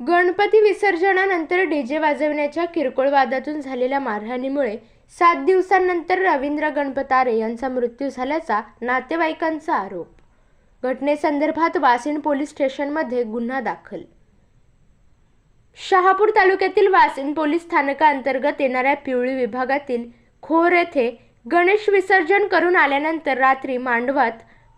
Ganpati विसर्जनानंतर DJ वाजवण्याच्या किरकोळ वादातून झालेल्या मारहाणीमुळे सात दिवसांनंतर रवींद्र गणपतारे यांचा मृत्यू झाल्याचा नातेवाईकांचा आरोप. घटनेसंदर्भात वासिंड पोलीस स्टेशनमध्ये गुन्हा दाखल. शहापूर तालुक्यातील वासिंद पोलीस स्थानकाअंतर्गत येणाऱ्या पिवळी विभागातील खोर येथे गणेश विसर्जन करून आल्यानंतर रात्री मांडवात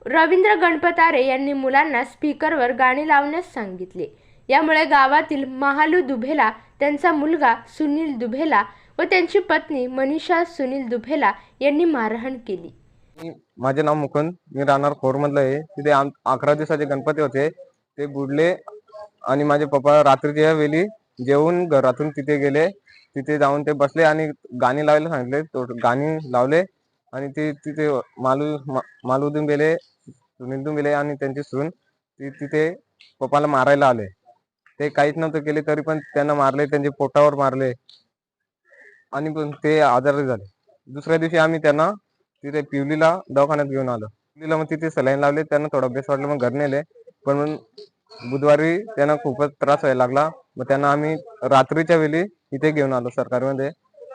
रवींद्र गणपतारे यांनी मुलांना स्पीकरवर गाणी लावण्यास सांगितले. यामुळे गावातील महालू दुभेला त्यांचा मुलगा सुनील दुभेला व त्यांची पत्नी मनीषा सुनील दुभेला यांनी मारहाण केली. मी- माझे नाव मुकुंद मी राहणार खोरमधलं आहे. तिथे आम- अकरा दिवसाचे गणपती होते. ते बुडले आणि माझे पप्पा रात्रीच्या वेळी जेवून घरातून तिथे गेले. तिथे जाऊन ते बसले आणि गाणी लावायला सांगितले. तो गाणी लावले आणि ते तिथे मालू मा- गेले दुंबेले गेले आणि त्यांची सून ती तिथे पप्पाला मारायला आले. ते काहीच नव्हतं केले तरी पण त्यांना मारले त्यांच्या पोटावर मारले. आणि पण ते आजारी झाले. दुसऱ्या दिवशी आम्ही त्यांना तिथे पिवलीला दवाखान्यात घेऊन आलो. पिवलीला मग तिथे सलाईन लावले त्यांना थोडं बेस वाटलं मग घरी नेले. पण बुधवारी त्यांना खूपच त्रास व्हायला लागला. मग त्यांना आम्ही रात्रीच्या वेळी इथे घेऊन आलो सरकारमध्ये.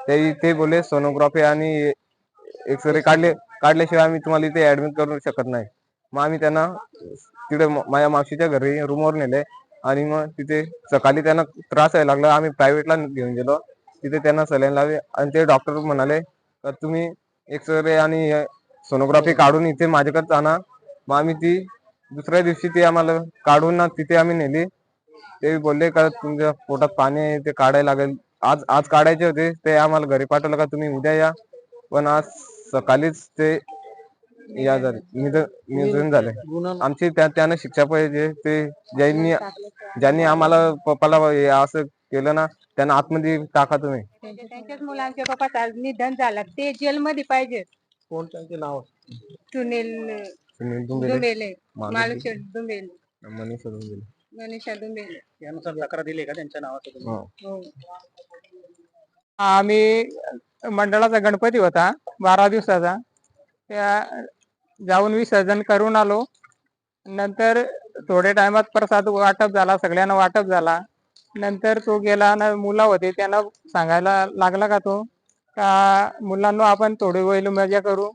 ते इथे बोलले सोनोग्राफी आणि एक्सरे काढले. काढल्याशिवाय आम्ही तुम्हाला इथे ऍडमिट करू शकत नाही. मग आम्ही त्यांना तिथे माझ्या मावशीच्या घरी रूमवर नेले. आणि मग तिथे सकाळी त्यांना त्रास व्हायला लागला. आम्ही प्रायव्हेटला घेऊन गेलो. तिथे त्यांना सलाईन लावले आणि ते डॉक्टर म्हणाले तर तुम्ही एक्सरे आणि सोनोग्राफी काढून इथे माझ्याकडे आणा. मग आम्ही ती दुसऱ्या दिवशी ती आम्हाला काढून ना तिथे आम्ही नेली. ते बोलले का तुमच्या पोटात पाणी आहे ते काढायला लागेल. आज आज काढायचे होते ते आम्हाला घरी पाठवलं का? तुम्ही उद्या या. पण आज सकाळीच ते या झाले. निधन निधन झाले. आमची त्या त्यानं शिक्षा पाहिजे ते ज्यांनी ज्यांनी आम्हाला पप्पाला हे असं केलं ना त्यांना आतमध्ये टाका तुम्ही. त्यांच्या त्यांच्याच मुलांच्या बापाचं निधन झालं. ते जेलमध्ये पाहिजे. कोण त्यांचे नाव? सुनील सुनील दुंबेले. मनीषा दुंबेले. मनीषा दुंबेले. यानुसार तक्रार दिली का त्यांच्या नावाचं हो. हो. आम्ही मंडळाचा गणपती होता बारा दिवसाचा. त्या जाऊन विसर्जन करून आलो. नंतर थोड्या टायमात प्रसाद वाटप झाला सगळ्यांना वाटप झाला. नंतर तो गेला ना मुलं होते त्यांना सांगायला लागला का तो? का मुलांना आपण थोडी वेळ मजा करू.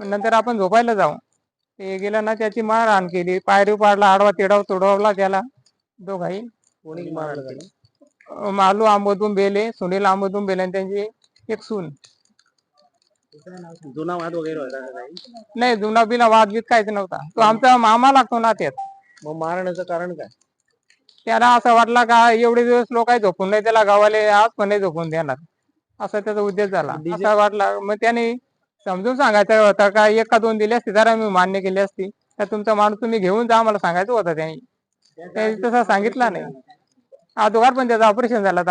नंतर आपण झोपायला जाऊ. ते गेलं ना त्याची मारहाण केली. पायरी पाडला आडवा तिडव तुडवला त्याला. दोघाही. मालू आंबोदून बेले सुनील आंबोदून बेले आणि त्यांची एक सून. जुना वाद वगैरे होता का काही? नाही जुना बिना वादगीत काहीच नव्हता. तो आमचा मामा लागतो ना त्यात. मग मारण्याचं कारण काय? त्याला असं वाटलं का एवढे दिवस लोक काही झोपून नाही त्याला गावाले आज पण नाही झोपून देणार. असा त्याचा उद्देश झाला. असा वाटला. मग त्याने समजून सांगायचं होतं का एक का दोन दिली असती जरा मी मान्य केली असती. तर तुमचा माणूस तुम्ही घेऊन जा मला सांगायचं होतं त्यांनी. त्यांनी तसं सांगितलं नाही. अगोदर पण त्याचं ऑपरेशन झालं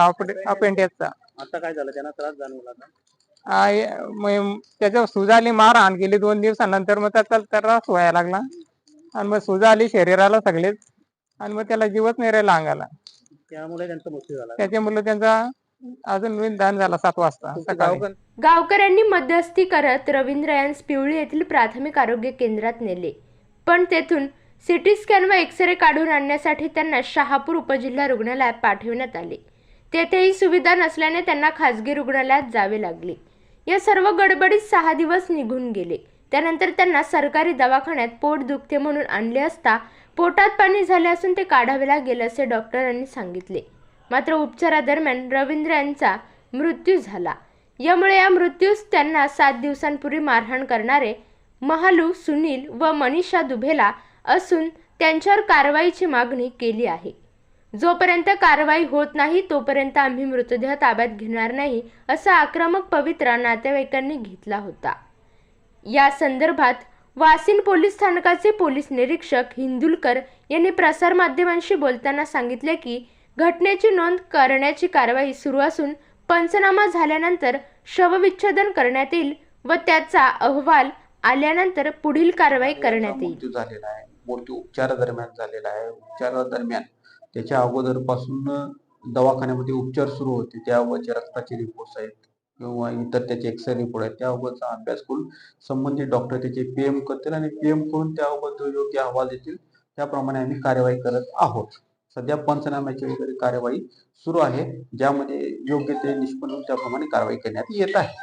अपेंडिक्सचा आता काय झालं? त्यांना त्रास जाणवला का त्याच्यावर सुजाली मारहाण केली दोन दिवसानंतर मग त्याचा त्रास व्हायला लागला. आणि मग सुजा आली शरीराला सगळेच आणि मग त्याला जीवच नाही राहिला अंगाला. त्यामुळे त्यांचा मृत्यू झाला. त्याच्यामुळे त्यांचा अजून निदान झाला सात वाजता सकाळी. गावकऱ्यांनी मध्यस्थी करत रवींद्र यांस पिवळी येथील प्राथमिक आरोग्य केंद्रात नेले. पण तेथून सिटी स्कॅन व एक्सरे काढून आणण्यासाठी त्यांना शहापूर उपजिल्हा रुग्णालयात पाठविण्यात आले. तेथेही सुविधा नसल्याने त्यांना खासगी रुग्णालयात जावे लागले. या सर्व गडबडीत सहा दिवस निघून गेले. त्यानंतर त्यांना सरकारी दवाखान्यात पोट दुखते म्हणून आणले असता पोटात पाणी झाले असून ते काढावे लागेल असे डॉक्टरांनी सांगितले. मात्र उपचारादरम्यान रवींद्र यांचा मृत्यू झाला. यामुळे या मृत्यूस त्यांना सात दिवसांपूर्वी मारहाण करणारे महालू सुनील व मनीषा दुभेला असून त्यांच्यावर कारवाईची मागणी केली आहे. जोपर्यंत कारवाई होत नाही तोपर्यंत आम्ही मृतदेह ताब्यात घेणार नाही असा आक्रमक पवित्रा नातेवाईकांनी घेतला होता. या संदर्भात वासिन पोलीस स्थानकाचे पोलीस निरीक्षक हिंदुलकर यांनी प्रसारमाध्यमांशी बोलताना सांगितले की घटनेची नोंद करण्याची कारवाई सुरू असून पंचनामा झाल्यानंतर शवविच्छेदन करण्यात येईल व त्याचा अहवाल आल्यानंतर पुढील कारवाई करण्यात येईल. झालेला आहे. मृत्यू उपचारादरम्यान झालेला आहे. उपचारादरम्यान त्याच्या अगोदरपासून दवाखान्यामध्ये उपचार सुरू होते. त्याबाबतचे रक्ताचे रिपोर्ट्स आहेत किंवा इतर त्याचे एक्सरे रिपोर्ट आहेत. त्याबाबतचा अभ्यास करून संबंधित डॉक्टर त्याचे पीएम करतील आणि पीएम करून त्याबाबत जो योग्य अहवाल देतील त्याप्रमाणे आम्ही कार्यवाही करत आहोत. सध्या पंचनाम्याची वगैरे कार्यवाही सुरू आहे ज्यामध्ये योग्य ते निष्पन्न त्याप्रमाणे कारवाई करण्यात येत आहे.